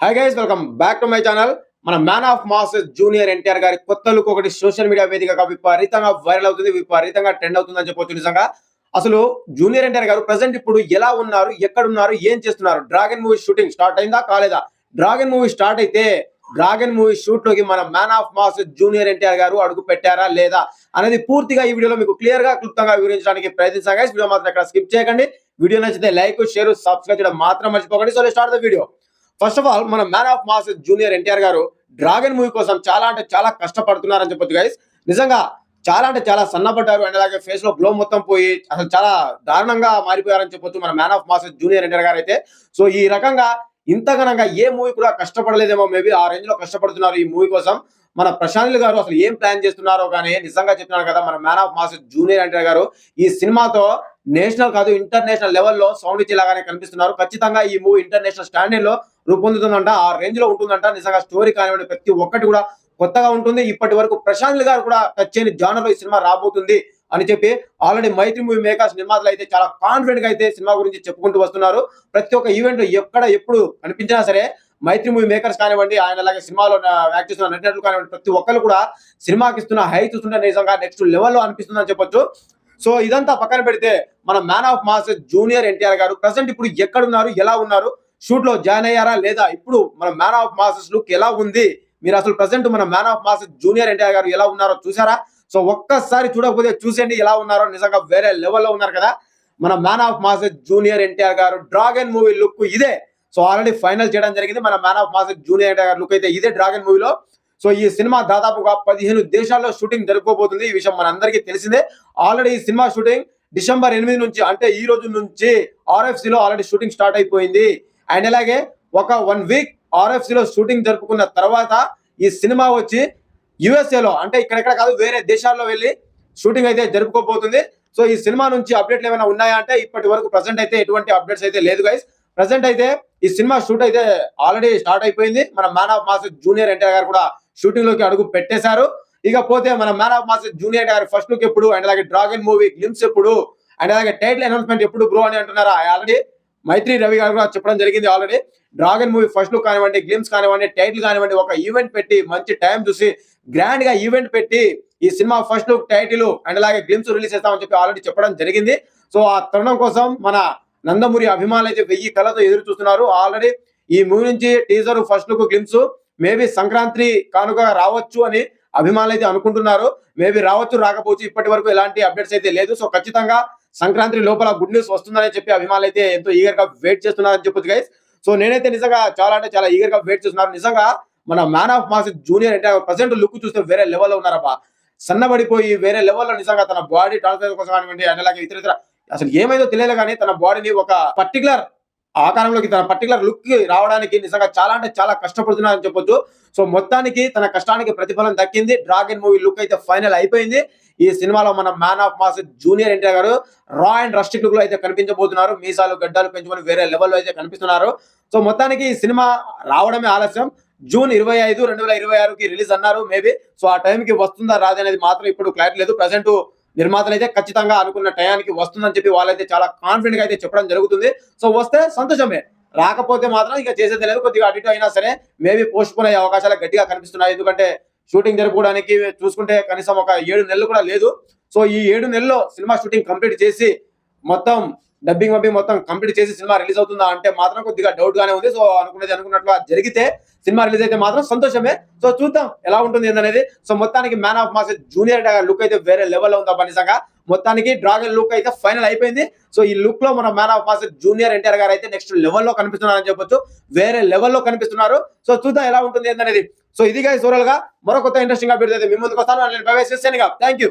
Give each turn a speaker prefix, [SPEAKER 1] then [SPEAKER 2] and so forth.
[SPEAKER 1] Hi guys welcome back to my channel మన man of mass junior NTR గారి కొత్త look ఒకటి social media వేదికగా విపరీతంగా వైరల్ అవుతుంది విపరీతంగా ట్రెండ్ అవుతుందని చెప్పొచ్చు నిజంగా. అసలు జూనియర్ ఎన్టీఆర్ గారు ప్రజెంట్ ఇప్పుడు ఎలా ఉన్నారు ఎక్కడ ఉన్నారు ఏం చేస్తున్నారు? డ్రాగన్ మూవీ షూటింగ్ స్టార్ట్ అయిందా కాలేదా? డ్రాగన్ మూవీ స్టార్ట్ అయితే డ్రాగన్ మూవీ షూట్లోకి మన man of mass junior NTR గారు అడుగు పెట్టారా లేదా? అనేది పూర్తిగా ఈ వీడియోలో మీకు క్లియర్గా క్లుప్తంగా వివరించడానికి ప్రయత్నిస్తాం వీడియో మాత్రం ఇక్కడ స్కిప్ చేయకండి. వీడియో నచ్చితే లైక్ షేర్ సబ్స్క్రైబ్ చేయడం మాత్రం మర్చిపోకండి. So start the video first of all మన man of mass junior NTR గారు డ్రాగన్ మూవీ కోసం చాలా అంటే చాలా కష్టపడుతున్నారని చెప్పొచ్చు గైస్ నిజంగా చాలా అంటే చాలా సన్నపడ్డారు అండ్ అలాగే ఫేస్లో గ్లో మొత్తం పోయి అసలు చాలా దారుణంగా మారిపోయారని చెప్పొచ్చు మన man of mass junior NTR garu అయితే. సో ఈ రకంగా ఇంత ఘనంగా ఏ మూవీ కూడా కష్టపడలేదేమో మేబీ ఆ రేంజ్లో కష్టపడుతున్నారు ఈ మూవీ కోసం. మన ప్రశాంత్ గారు అసలు ఏం ప్లాన్ చేస్తున్నారో కానీ నిజంగా చెప్తున్నారు కదా మన man of mass junior NTR garu ఈ సినిమాతో నేషనల్ కాదు ఇంటర్నేషనల్ లెవెల్లో సౌండ్ ఇచ్చేలాగానే కనిపిస్తున్నారు. ఖచ్చితంగా ఈ మూవీ ఇంటర్నేషనల్ స్టాండర్డ్లో రూపొందుతుందంట ఆ రేంజ్లో ఉంటుందంట. నిజంగా స్టోరీ కానివ్వండి ప్రతి ఒక్కటి కూడా కొత్తగా ఉంటుంది. ఇప్పటి వరకు ప్రశాంత్ గారు కూడా టచ్ చేయని జానర్ ఈ సినిమా రాబోతుంది అని చెప్పి ఆల్రెడీ మైత్రి మూవీ మేకర్స్ నిర్మాతలు అయితే చాలా కాన్ఫిడెంట్గా అయితే సినిమా గురించి చెప్పుకుంటూ వస్తున్నారు. ప్రతి ఒక్క ఈవెంట్ ఎక్కడ ఎప్పుడు కనిపించినా సరే మైత్రి మూవీ మేకర్స్ కానివ్వండి ఆయన అలాగే సినిమాలో యాక్ట్ చేస్తున్న నటినట్లు కానివ్వండి ప్రతి ఒక్కరు కూడా సినిమాకి ఇస్తున్న హై చూస్తుంటే నిజంగా నెక్స్ట్ లెవెల్లో అనిపిస్తుంది అని చెప్పొచ్చు. సో ఇదంతా పక్కన పెడితే మన man of mass junior NTR garu present ఇప్పుడు ఎక్కడ ఉన్నారు ఎలా ఉన్నారు? షూట్లో జాయిన్ అయ్యారా లేదా? ఇప్పుడు మన మ్యాన్ ఆఫ్ మాసెస్ లుక్ ఎలా ఉంది? మీరు అసలు ప్రజెంట్ మన man of masses junior NTR garu ఎలా ఉన్నారో చూసారా సో ఒక్కసారి చూడకపోతే చూసేయండి ఎలా ఉన్నారో. నిజంగా వేరే లెవెల్లో ఉన్నారు కదా. మన man of masses junior NTR garu dragon movie look ఇదే. సో ఆల్రెడీ ఫైనల్ చేయడం జరిగింది. మన man of masses junior NTR garu look అయితే ఇదే డ్రాగన్ మూవీలో సో ఈ సినిమా దాదాపుగా పదిహేను దేశాల్లో షూటింగ్ జరుపుకోబోతుంది. ఈ విషయం మనందరికీ తెలిసిందే. ఆల్రెడీ ఈ సినిమా షూటింగ్ డిసెంబర్ ఎనిమిది నుంచి అంటే ఈ రోజు నుంచి ఆర్ఎఫ్సి లో ఆల్రెడీ షూటింగ్ స్టార్ట్ అయిపోయింది. అండ్ అలాగే ఒక వన్ వీక్ ఆర్ఎఫ్సి లో షూటింగ్ జరుపుకున్న తర్వాత ఈ సినిమా వచ్చి యుఎస్ఏలో లో అంటే ఇక్కడెక్కడ కాదు వేరే దేశాల్లో వెళ్ళి షూటింగ్ అయితే జరుపుకోబోతుంది. సో ఈ సినిమా నుంచి అప్డేట్లు ఏమైనా ఉన్నాయా అంటే ఇప్పటి వరకు ప్రజెంట్ అయితే ఎటువంటి అప్డేట్స్ అయితే లేదు గైస్ ప్రజెంట్ అయితే ఈ సినిమా షూట్ అయితే ఆల్రెడీ స్టార్ట్ అయిపోయింది. మన man of mass junior NTR garu కూడా షూటింగ్లోకి అడుగు పెట్టేశారు. ఇక పోతే మన మ్యాన్ ఆఫ్ మాస్ జూనియర్ గారి ఫస్ట్ లుక్ ఎప్పుడు? అండ్ అలాగే డ్రాగన్ మూవీ గ్లిమ్స్ ఎప్పుడు? అండ్ అలాగే టైటిల్ అనౌన్స్మెంట్ ఎప్పుడు బ్రో అని అంటున్నారా? ఆల్రెడీ మైత్రి రవి గారు కూడా చెప్పడం జరిగింది already. Dragon movie first look కానివ్వండి గ్లిమ్స్ కానివ్వండి టైటిల్ కానివ్వండి ఒక ఈవెంట్ పెట్టి మంచి టైం చూసి గ్రాండ్గా ఈవెంట్ పెట్టి ఈ సినిమా ఫస్ట్ లుక్ టైటిల్ అండ్ అలాగే గ్లిమ్స్ రిలీజ్ చేస్తామని చెప్పి ఆల్రెడీ చెప్పడం జరిగింది. సో ఆ తరుణం కోసం మన నందమూరి అభిమానులు అయితే వెయ్యి కళ్ళతో ఎదురు చూస్తున్నారు. ఆల్రెడీ ఈ మూవీ నుంచి teaser first look glimpse maybe Sankranti కానుక రావచ్చు అని అభిమానులు అయితే అనుకుంటున్నారు. మేబీ రావచ్చు రాకపోవచ్చు ఇప్పటి వరకు ఎలాంటి అప్డేట్స్ అయితే లేదు. సో ఖచ్చితంగా సంక్రాంతి లోపల గుడ్ న్యూస్ వస్తుందని చెప్పి అభిమానులు అయితే ఎంతో ఈగర్గా వెయిట్ చేస్తున్నారని చెప్పొచ్చు గైస్ సో నేనైతే నిజంగా చాలా అంటే చాలా ఈగర్గా వెయిట్ చేస్తున్నాను నిజంగా మన మ్యాన్ ఆఫ్ మాస్ జూనియర్ అంటే ప్రజెంట్ లుక్ చూస్తే వేరే లెవెల్లో ఉన్నారబ్బా. సన్నబడిపోయి వేరే లెవెల్లో నిజంగా తన బాడీ ట్రాన్స్ఫర్ కోసం కానివ్వండి అండ్ అలాగే ఇతర ఇతర అసలు ఏమైందో తెలియదు కానీ తన బాడీని ఒక పర్టికులర్ ఆకారంలోకి తన పర్టికులర్ లుక్కి రావడానికి నిజంగా చాలా అంటే చాలా కష్టపడుతున్నారని చెప్పొచ్చు. సో మొత్తానికి తన కష్టానికి ప్రతిఫలం దక్కింది. డ్రాగన్ మూవీ లుక్ అయితే ఫైనల్ అయిపోయింది. ఈ సినిమాలో మన man of mass junior NTR గారు రా అండ్ రస్టిక్ లుక్లో అయితే కనిపించబోతున్నారు. మీసాలు గడ్డాలు పెంచుకొని వేరే లెవెల్లో అయితే కనిపిస్తున్నారు. సో మొత్తానికి ఈ సినిమా రావడమే ఆలస్యం. జూన్ ఇరవై ఐదు రెండు వేల ఇరవై ఆరుకి రిలీజ్ అన్నారు మేబీ. సో ఆ టైంకి వస్తుందా రాదనేది మాత్రం ఇప్పుడు క్లారిటీ లేదు. ప్రజెంట్ నిర్మాతలు అయితే ఖచ్చితంగా అనుకున్న టయానికి వస్తుందని చెప్పి వాళ్ళైతే చాలా కాన్ఫిడెంట్గా అయితే చెప్పడం జరుగుతుంది. సో వస్తే సంతోషమే. రాకపోతే మాత్రం ఇక చేసేది లేదు. కొద్దిగా అటు ఇటు అయినా సరే మేబీ పోస్ట్ పోన్ అయ్యే అవకాశాలు గట్టిగా కనిపిస్తున్నాయి. ఎందుకంటే షూటింగ్ జరుపుకోవడానికి చూసుకుంటే కనీసం ఒక ఏడు నెలలు కూడా లేదు. సో ఈ ఏడు నెలల్లో సినిమా షూటింగ్ కంప్లీట్ చేసి మొత్తం డబ్బింగ్ వబ్బింగ్ మొత్తం కంప్లీట్ చేసి సినిమా రిలీజ్ అవుతుందా అంటే మాత్రం కొద్దిగా డౌట్ గానే ఉంది. సో అనుకునేది అనుకున్నట్లు జరిగితే సినిమా రిలీజ్ అయితే మాత్రం సంతోషమే. సో చూద్దాం ఎలా ఉంటుంది ఏందనేది. సో మొత్తానికి man of mass junior look అయితే వేరే లెవెల్లో ఉందా నిజంగా. మొత్తానికి డ్రాగన్ లుక్ అయితే ఫైనల్ అయిపోయింది. సో ఈ లుక్లో మన man of mass junior NTR garu అయితే నెక్స్ట్ లెవెల్లో కనిపిస్తున్నారని చెప్పొచ్చు. వేరే లెవెల్లో కనిపిస్తున్నారు. సో చూద్దాం ఎలా ఉంటుంది ఏందనేది. సో ఇది సూరల్గా మరో కొత్త ఇంట్రెస్టింగ్ అప్డేట్ అయితే మీ ముందుకు వస్తాను. నేను ప్రవేశిస్తాను థ్యాంక్ యూ